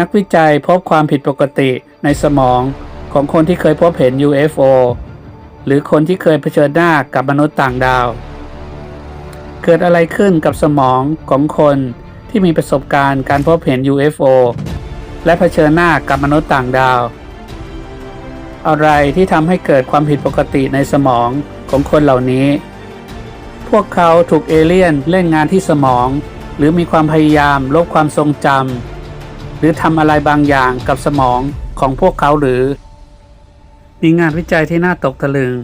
นักวิจัยพบความผิดปกติในสมองของคนที่เคยพบเห็น UFO หรือคนที่เคยเผชิญหน้ากับมนุษย์ต่างดาว เกิดอะไรขึ้นกับสมองของคนที่มีประสบการณ์การพบเห็น UFO และเผชิญหน้ากับมนุษย์ต่างดาว อะไรที่ทำให้เกิดความผิดปกติในสมองของคนเหล่านี้ พวกเขาถูกเอเลี่ยนเล่นงานที่สมอง หรือมีความพยายามลบความทรงจำ หรือทำอะไรบางอย่างกับสมองของพวกเขาหรือ มีงานวิจัยที่น่าตกตะลึง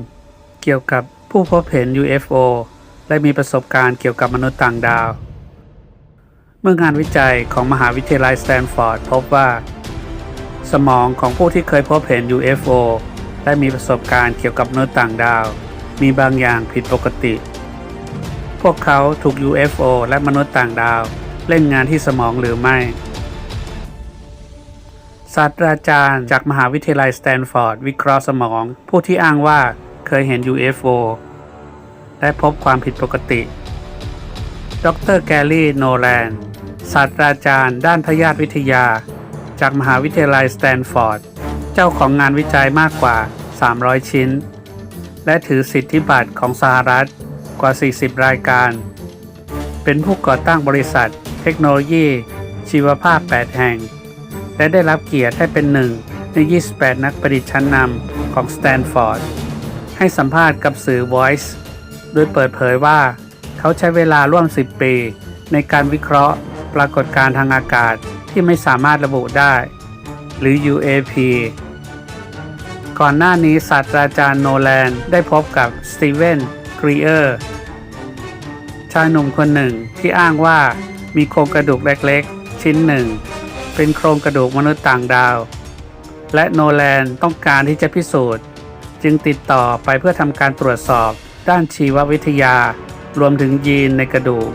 เกี่ยวกับผู้พบเห็น UFO และมีประสบการณ์เกี่ยวกับมนุษย์ต่างดาว เมื่องานวิจัยของมหาวิทยาลัยสแตนฟอร์ดพบว่า สมองของผู้ที่เคยพบเห็น UFO และมีประสบการณ์เกี่ยวกับมนุษย์ต่างดาว มีบางอย่างผิดปกติ พวกเขาถูก UFO และมนุษย์ต่างดาว เล่นงานที่สมองหรือไม่ ศาสตราจารย์จากมหาวิทยาลัยสแตนฟอร์ดวิเคราะห์สมอง ผู้ที่อ้างว่าเคยเห็น UFO และพบความผิดปกติ ดรแกลลี่โนแลนศาสตราจารย์ด้านพยาธิวิทยา จากมหาวิทยาลัยสแตนฟอร์ด เจ้าของงานวิจัยมากกว่า 300 ชิ้น และถือสิทธิบัตรของสหรัฐกว่า 40 รายการ เป็นผู้ก่อตั้งบริษัท เทคโนโลยี ชีวภาพ 8 แห่ง และได้รับเกียรติให้เป็นหนึ่งใน 28 นักประดิษฐ์ชั้นนำของสแตนฟอร์ดให้สัมภาษณ์กับสื่อ Voice โดยเปิดเผยว่า เขาใช้เวลาร่วม 10 ปี ในการวิเคราะห์ ปรากฏการณ์ทางอากาศที่ไม่สามารถระบุได้ หรือ UAP ก่อนหน้านี้ศาสตราจารย์โนแลนได้พบกับสตีเวนกรีเออร์ชายหนุ่มคนหนึ่งที่อ้างว่ามีโครงกระดูกเล็กๆ ชิ้นหนึ่ง เป็นโครงกระดูกมนุษย์ต่างดาว และโนแลนต้องการที่จะพิสูจน์ จึงติดต่อไปเพื่อทำการตรวจสอบด้านชีววิทยา รวมถึงยีนในกระดูก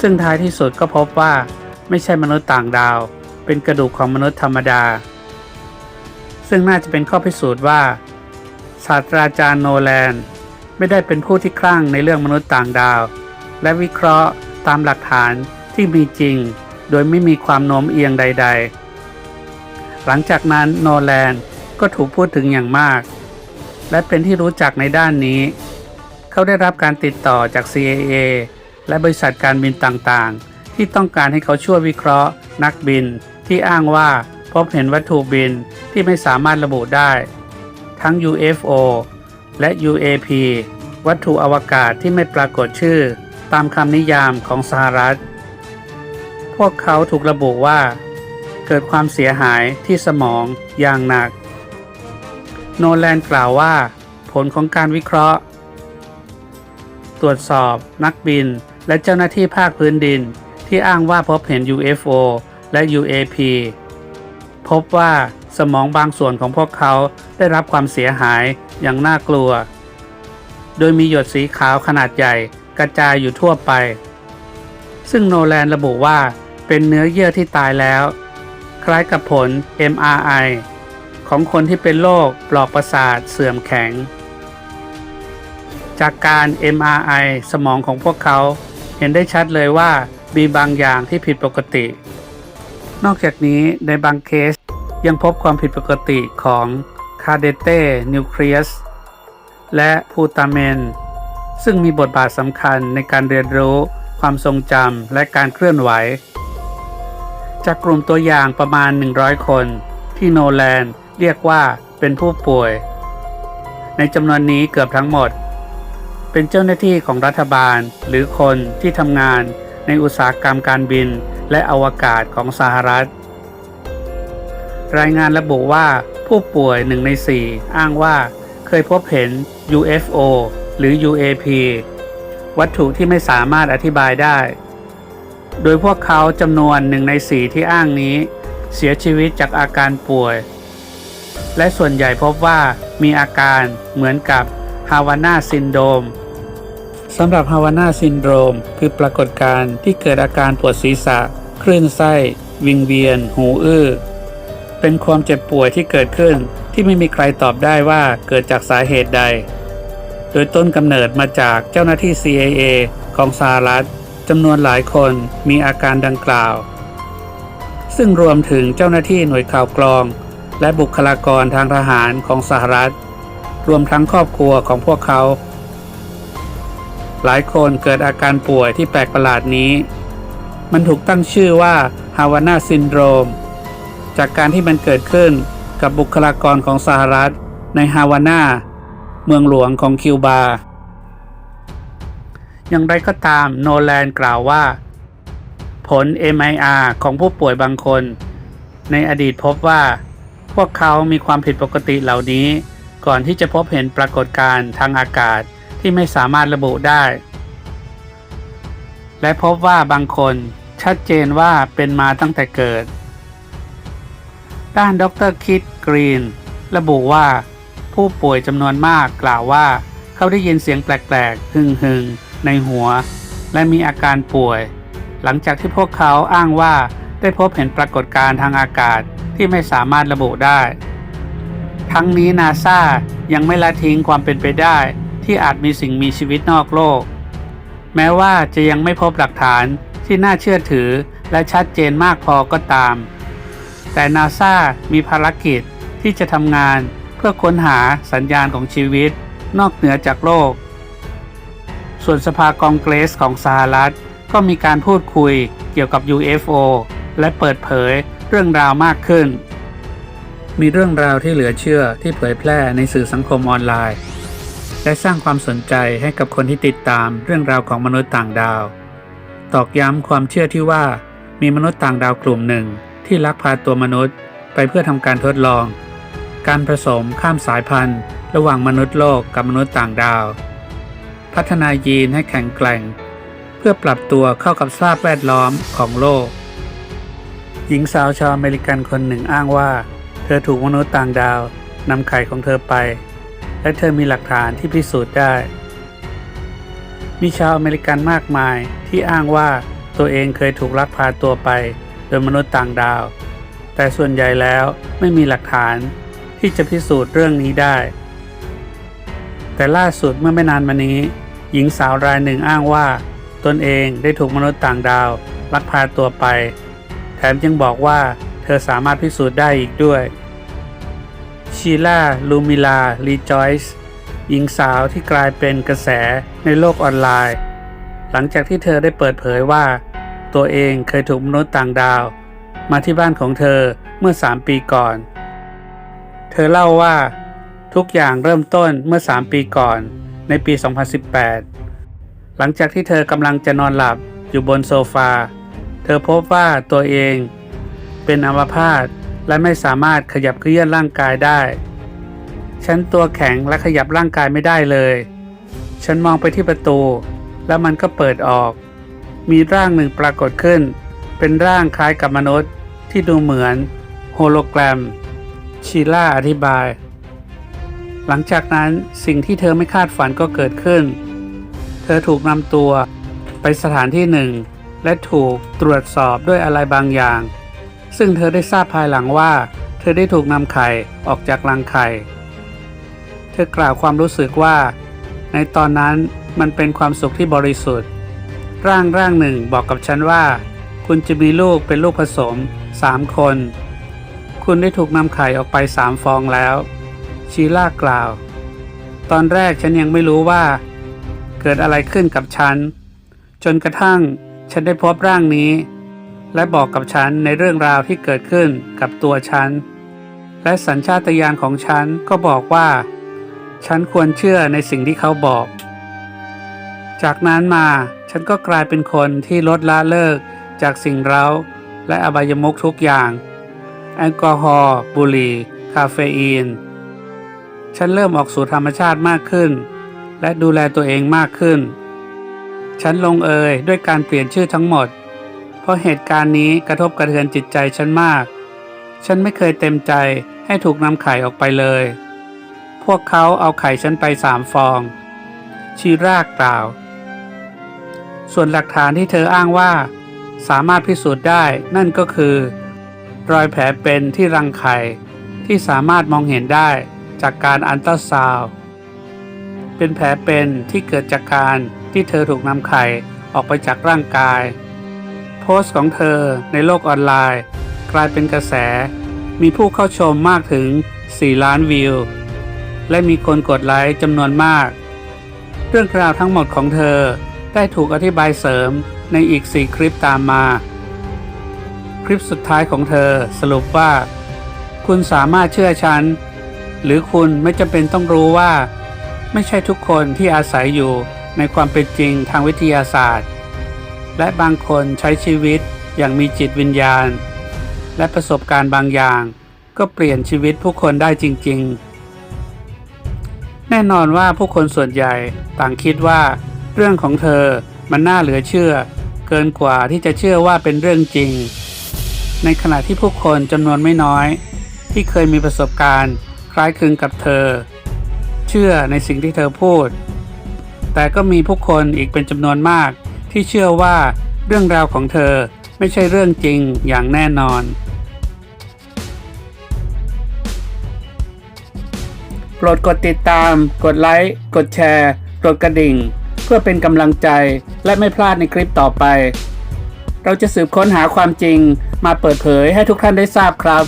ซึ่งท้ายที่สุดก็พบว่าไม่ใช่มนุษย์ต่างดาว เป็นกระดูกของมนุษย์ธรรมดา ซึ่งน่าจะเป็นข้อพิสูจน์ว่าศาสตราจารย์โนแลนไม่ได้เป็นผู้ที่คลั่งในเรื่องมนุษย์ต่างดาว และวิเคราะห์ตามหลักฐานที่มีจริง โดยไม่มีความโน้มเอียงใด ๆ หลังจากนั้นโนแลนก็ถูกพูดถึงอย่างมาก และเป็นที่รู้จักในด้านนี้ เขาได้รับการติดต่อจาก CAA และบริษัทการบินต่างๆ ที่ต้องการให้เขาช่วยวิเคราะห์ นักบินที่อ้างว่าพบเห็นวัตถุบินที่ไม่สามารถระบุได้ ทั้ง UFO และ UAP วัตถุอวกาศที่ไม่ปรากฏชื่อ ตามคำนิยามของสหรัฐ วกเขาถูกระบุว่า เกิดความเสียหายที่สมองอย่างหนัก โนแลนกล่าวว่า ผลของการวิเคราะห์ ตรวจสอบนักบินและเจ้าหน้าที่ภาคพื้นดินที่อ้างว่าพบเห็น UFO และ UAP พบว่าสมองบางส่วนของพวกเขาได้รับความเสียหายอย่างน่ากลัว โดยมีหยดสีขาวขนาดใหญ่กระจายอยู่ทั่วไป ซึ่งโนแลนระบุว่า เป็นเนื้อเยื่อที่ตายแล้ว คล้ายกับผล MRI ของคนที่เป็นโรคปลอกประสาทเสื่อมแข็ง จากการ MRI สมองของพวกเขาเห็นได้ชัดเลยว่ามีบางอย่างที่ผิดปกติ นอกจากนี้ในบางเคสยังพบความผิดปกติของคาเดเต้นิวเคลียสและพูตาเมน ซึ่งมีบทบาทสำคัญในการเรียนรู้ความทรงจำและการเคลื่อนไหว จากกลุ่มตัวอย่างประมาณ 100 คน ที่โนแลนเรียกว่าเป็นผู้ป่วย ในจำนวนนี้เกือบทั้งหมด เป็นเจ้าหน้าที่ของรัฐบาลหรือคนที่ทำงานในอุตสาหกรรมการบินและอวกาศของสหรัฐ รายงานระบุว่าผู้ป่วยหนึ่งใน4อ้างว่าเคยพบเห็น UFO หรือ UAP วัตถุที่ไม่สามารถอธิบายได้ โดยพวกเขาจำนวนหนึ่งใน4ที่อ้างนี้ เสียชีวิตจากอาการป่วย และส่วนใหญ่พบว่ามีอาการเหมือนกับฮาวาน่าซินโดมสำหรับฮาวาน่าซินโดรม คือปรากฏการณ์ที่เกิดอาการปวดศีรษะ คลื่นไส้ วิงเวียน หูอื้อ เป็นความเจ็บป่วยที่เกิดขึ้นที่ไม่มีใครตอบได้ว่าเกิดจากสาเหตุใด โดยต้นกำเนิดมาจากเจ้าหน้าที่ CIA ของสหรัฐ จำนวนหลายคนมีอาการดังกล่าว ซึ่งรวมถึงเจ้าหน้าที่หน่วยข่าวกรอง และบุคลากรทางทหารของสหรัฐ รวมทั้งครอบครัวของพวกเขา หลายคนเกิดอาการป่วยที่แปลกประหลาดนี้ มันถูกตั้งชื่อว่าฮาวาน่าซินโดรม จากการที่มันเกิดขึ้นกับบุคลากรของสหรัฐในฮาวาน่าเมืองหลวงของคิวบา อย่างไรก็ตามโนแลนกล่าวว่า ผล MIR ของผู้ป่วยบางคน ในอดีตพบว่า พวกเขามีความผิดปกติเหล่านี้ ก่อนที่จะพบเห็นปรากฏการณ์ทางอากาศที่ไม่สามารถระบุได้ และพบว่าบางคนชัดเจนว่าเป็นมาตั้งแต่เกิด ด้านดรคิดกรีน ระบุว่า ผู้ป่วยจำนวนมากกล่าวว่า เขาได้ยินเสียงแปลกๆหึ่งๆ ในหัว และมีอาการป่วย หลังจากที่พวกเขาอ้างว่าได้พบเห็นปรากฏการณ์ทางอากาศที่ไม่สามารถระบุได้ ทั้งนี้นาซายังไม่ละทิ้งความเป็นไปได้ ที่อาจมีสิ่งมีชีวิตนอกโลก แม้ว่าจะยังไม่พบหลักฐานที่น่าเชื่อถือและชัดเจนมากพอก็ตาม แต่นาซามีภารกิจที่จะทำงานเพื่อค้นหาสัญญาณของชีวิต นอกเหนือจากโลก ส่วนสภากองเกรสของสหรัฐ ก็มีการพูดคุยเกี่ยวกับ UFO และเปิดเผยเรื่องราวมากขึ้น มีเรื่องราวที่เหลือเชื่อที่เผยแพร่ในสื่อสังคมออนไลน์ และสร้างความสนใจให้กับคนที่ติดตามเรื่องราวของมนุษย์ต่างดาว ตอกย้ำความเชื่อที่ว่ามีมนุษย์ต่างดาวกลุ่มหนึ่งที่ลักพาตัวมนุษย์ไปเพื่อทำการทดลอง การผสมข้ามสายพันธุ์ ระหว่างมนุษย์โลกกับมนุษย์ต่างดาว พัฒนายีนให้แข็งแกร่ง เพื่อปรับตัวเข้ากับสภาพแวดล้อมของโลก หญิงสาวชาวอเมริกันคนหนึ่งอ้างว่า เธอถูกมนุษย์ต่างดาวนำไข่ของเธอไป และเธอมีหลักฐานที่พิสูจน์ได้ มีชาวอเมริกันมากมายที่อ้างว่าตัวเองเคยถูกลักพาตัวไป โดยมนุษย์ต่างดาว แต่ส่วนใหญ่แล้วไม่มีหลักฐานที่จะพิสูจน์เรื่องนี้ได้ แต่ล่าสุดเมื่อไม่นานมานี้ หญิงสาวรายหนึ่งอ้างว่า ตนเองได้ถูกมนุษย์ต่างดาว ลักพาตัวไป แถมยังบอกว่าเธอสามารถพิสูจน์ได้อีกด้วยชีล่าลูมิลารีจอยส์หญิงสาวที่กลายเป็นกระแสในโลกออนไลน์ หลังจากที่เธอได้เปิดเผยว่า ตัวเองเคยถูกมนุษย์ต่างดาว มาที่บ้านของเธอเมื่อ 3 ปีก่อน เธอเล่าว่า ทุกอย่างเริ่มต้นเมื่อ 3 ปีก่อน ในปี 2018 หลังจากที่เธอกำลังจะนอนหลับอยู่บนโซฟา เธอพบว่าตัวเอง เป็นอัมพาตและไม่สามารถขยับเคลื่อนร่างกายได้ ฉันตัวแข็งและขยับร่างกายไม่ได้เลย ฉันมองไปที่ประตู แล้วมันก็เปิดออก มีร่างหนึ่งปรากฏขึ้น เป็นร่างคล้ายกับมนุษย์ที่ดูเหมือน โฮโลแกรมชีล่าอธิบาย หลังจากนั้นสิ่งที่เธอไม่คาดฝันก็เกิดขึ้น เธอถูกนำตัวไปสถานที่หนึ่ง และถูกตรวจสอบด้วยอะไรบางอย่าง ซึ่งเธอได้ทราบภายหลังว่า เธอได้ถูกนำไข่ออกจากรังไข่ เธอกล่าวความรู้สึกว่า ในตอนนั้นมันเป็นความสุขที่บริสุทธิ์ ร่างร่างหนึ่งบอกกับฉันว่า คุณจะมีลูกเป็นลูกผสมสามคน คุณได้ถูกนำไข่ออกไปสามฟองแล้ว ชีล่ากล่าว ตอนแรกฉันยังไม่รู้ว่า เกิดอะไรขึ้นกับฉัน จนกระทั่งฉันได้พบร่างนี้ และบอกกับฉันในเรื่องราวที่เกิดขึ้นกับตัวฉัน และสัญชาตญาณของฉันก็บอกว่า ฉันควรเชื่อในสิ่งที่เขาบอก จากนั้นมาฉันก็กลายเป็นคนที่ลดละเลิกจากสิ่งเร้า และอบายมุขทุกอย่าง แอลกอฮอล์บุหรี่ คาเฟอีน ฉันเริ่มออกสู่ธรรมชาติมากขึ้น และดูแลตัวเองมากขึ้น ฉันลงเอยด้วยการเปลี่ยนชื่อทั้งหมด เพราะเหตุการณ์นี้กระทบกระเทือนจิตใจฉันมาก ฉันไม่เคยเต็มใจให้ถูกนำไข่ออกไปเลย พวกเขาเอาไข่ฉันไปสามฟอง ชีรากกล่าว ส่วนหลักฐานที่เธออ้างว่า สามารถพิสูจน์ได้นั่นก็คือ รอยแผลเป็นที่รังไข่ที่สามารถมองเห็นได้ จากการอันตราซาวเป็นแผลเป็นที่เกิดจากการที่เธอถูกนำไข่ออกไปจากร่างกาย โพสต์ของเธอในโลกออนไลน์ กลายเป็นกระแส มีผู้เข้าชมมากถึง 4 ล้านวิว และมีคนกดไลค์จำนวนมาก เรื่องราวทั้งหมดของเธอได้ถูกอธิบายเสริมในอีก 4 คลิปตามมา คลิปสุดท้ายของเธอสรุปว่า คุณสามารถเชื่อฉัน หรือคุณไม่จำเป็นต้องรู้ว่า ไม่ใช่ทุกคนที่อาศัยอยู่ในความเป็นจริงทางวิทยาศาสตร์ และบางคนใช้ชีวิตอย่างมีจิตวิญญาณ และประสบการณ์บางอย่าง ก็เปลี่ยนชีวิตผู้คนได้จริง ๆ แน่นอนว่าผู้คนส่วนใหญ่ต่างคิดว่า เรื่องของเธอมันน่าเหลือเชื่อ เกินกว่าที่จะเชื่อว่าเป็นเรื่องจริง ในขณะที่ผู้คนจำนวนไม่น้อย ที่เคยมีประสบการณ์ คล้ายคลึงกับเธอ เชื่อในสิ่งที่เธอพูด แต่ก็มีผู้คนอีกเป็นจำนวนมากที่เชื่อว่าเรื่องราวของเธอไม่ใช่เรื่องจริงอย่างแน่นอน โปรดกดติดตาม กดไลค์ กดแชร์ กดกระดิ่ง เพื่อเป็นกำลังใจและไม่พลาดในคลิปต่อไป เราจะสืบค้นหาความจริงมาเปิดเผยให้ทุกท่านได้ทราบครับ